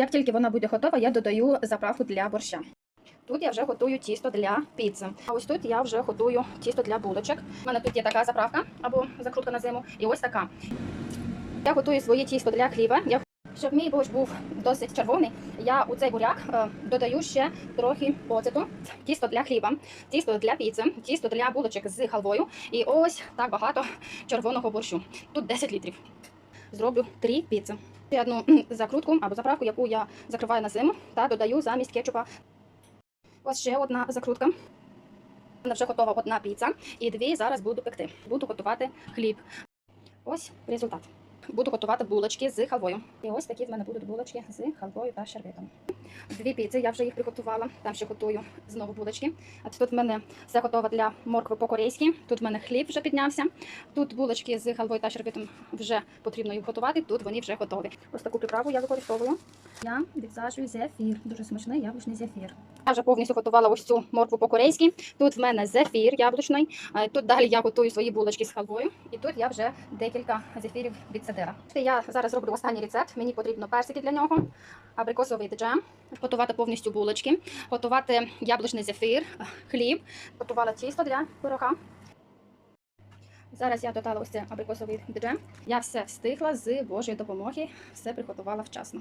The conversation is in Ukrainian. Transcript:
Як тільки вона буде готова, я додаю заправку для борща. Тут я вже готую тісто для піци. А ось тут я вже готую тісто для булочок. У мене тут є така заправка або закрутка на зиму, і ось така. Я готую своє тісто для хліба. Я щоб мій борщ був досить червоний, я у цей буряк е, додаю ще трохи оцету, тісто для хліба, тісто для піци, тісто для булочок з халвою. І ось так багато червоного борщу. Тут 10 літрів. Зроблю три піци. Ще одну закрутку або заправку, яку я закриваю на зиму та додаю замість кетчупа. Ось ще одна закрутка. Вона вже готова одна піца, і дві зараз буду пекти. Буду готувати хліб. Ось результат. Буду готувати булочки з халвою. І ось такі в мене будуть булочки з халвою та шербетом. Дві піци, я вже їх приготувала. Там ще готую знову булочки. А тут в мене все готово для моркви по-корейськи. Тут в мене хліб вже піднявся. Тут булочки з халвою та шербетом вже потрібно їх готувати. Тут вони вже готові. Ось таку приправу я використовую. Я відсаджую зефір. Дуже смачний яблучний зефір. Я вже повністю готувала ось цю моркву по-корейськи. Тут в мене зефір яблучний. Тут далі я готую свої булочки з халвою. І тут я вже декілька зефірів відсадила. Я зараз роблю останній рецепт. Мені потрібно персики для нього, абрикосовий джем, готувати повністю булочки, готувати яблучний зефір, хліб, готувала тісто для пирога. Зараз я додала ось це абрикосовий джем. Я все встигла з Божої допомоги, все приготувала вчасно.